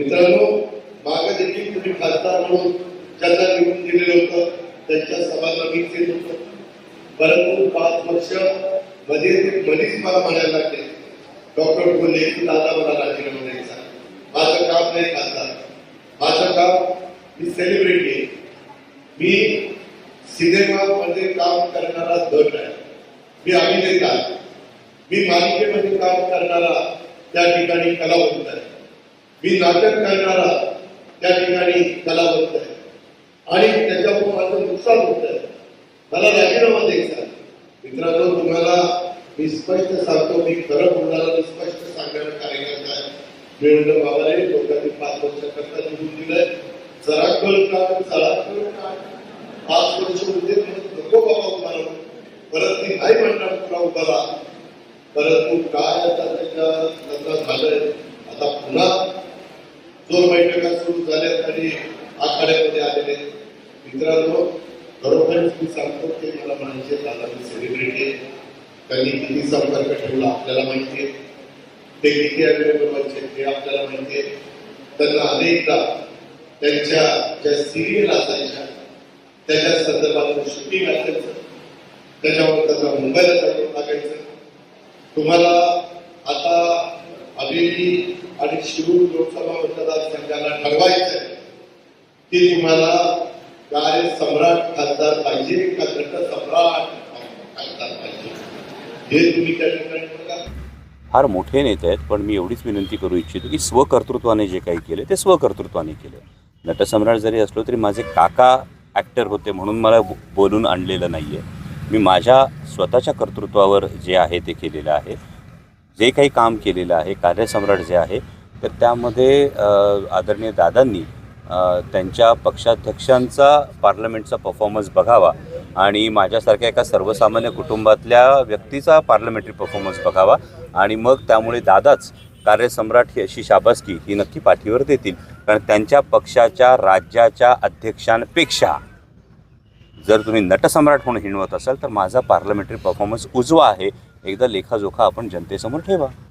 मित्रांनो मागे देखील तुम्ही खासदार म्हणून ज्यांना निवडून दिलेलं होतं त्यांच्या सभांना मीच येत होतो. परंतु पाच वर्षमध्ये मध्येच मला म्हणायला लागले डॉक्टर बोलले की दादा मला राजीनामा द्यायचा. माझं काम नाही खासदार. माझं काम मी सेलिब्रिटी आहे. मी सिनेमामध्ये काम करणारा दट आहे. मी अभिनेता मी मालिकेमध्ये काम करणारा त्या ठिकाणी कलावंत आहे. मी नाटक करणारा त्या ठिकाणी कलावंत आहे. आणि त्याच्यामुळे माझं नुकसान होत आहे. मला राजीनामा द्यायचा मित्रांनो तुम्हाला मी स्पष्ट सांगतो मी खरं बोलणारा मी स्पष्ट सांगणारा कार्यकर्ता आहे. मी म्हणलं बाबा लोकांनी पाच वर्ष करता निवडून दिलंय. जरा कळ का? जरा कळ का? पाच वर्ष म्हणजे नको बाबा उभारा. परत मी नाही म्हणणार तुला उभारा. परंतु काय आता त्याच्या त्याचं झालंय? आता पुन्हा दोन बैठका सुरू झाल्या तरी आखाड्यामध्ये आलेले मित्रांनो खरोखरच मी सांगतो ते मला म्हणायचे दादा मी सेलिब्रिटी आहे. त्यांनी किती संपर्क ठेवला आपल्याला माहिती आहे. ते किती अवेलेबल व्हायचे ते आपल्याला माहिती आहे. त्यांना अनेकदा त्यांच्या ज्या सिरियल असायच्या त्याच्या संदर्भात शूटिंग असायचं त्याच्यावर त्यांना मुंबईला जाऊन टाकायचं. तुम्हाला आता अभिनेत्री आणि शिरूर लोकसभा मतदारसंघाला ठरवायचं की तुम्हाला काय सम्राट खासदार पाहिजे का गट सम्राट खासदार पाहिजे? हे तुम्ही त्या ठिकाणी बघा. फार मोठे नेते आहेत पण मी एवढीच विनंती करू इच्छितो की स्वकर्तृत्वाने जे काही केले ते स्वकर्तृत्वाने केलं. नटसम्राट जरी असलो तरी माझे काका ॲक्टर होते म्हणून मला बोलून आणलेलं नाही आहे मी माझ्या स्वतःच्या कर्तृत्वावर जे आहे ते केलेलं आहे. जे काही काम केलेलं आहे कार्यसम्राट जे आहे तर त्यामध्ये आदरणीय दादांनी त्यांच्या पक्षाध्यक्षांचा पार्लमेंटचा परफॉर्मन्स बघावा आणि माझ्यासारख्या एका सर्वसामान्य कुटुंबातल्या व्यक्तीचा पार्लमेंटरी परफॉर्मन्स बघावा आणि मग त्यामुळे दादाच कार्यसम्राट ही अशी शाबासकी ही नक्की पाठीवर देतील. कारण त्यांच्या पक्षाच्या राज्याच्या अध्यक्षांपेक्षा जर तुम्ही नटसम्राट म्हणून हिणवत असाल तर माझा पार्लमेंटरी परफॉर्मन्स उजवा आहे. एकदा लेखाजोखा आपण जनतेसमोर ठेवा.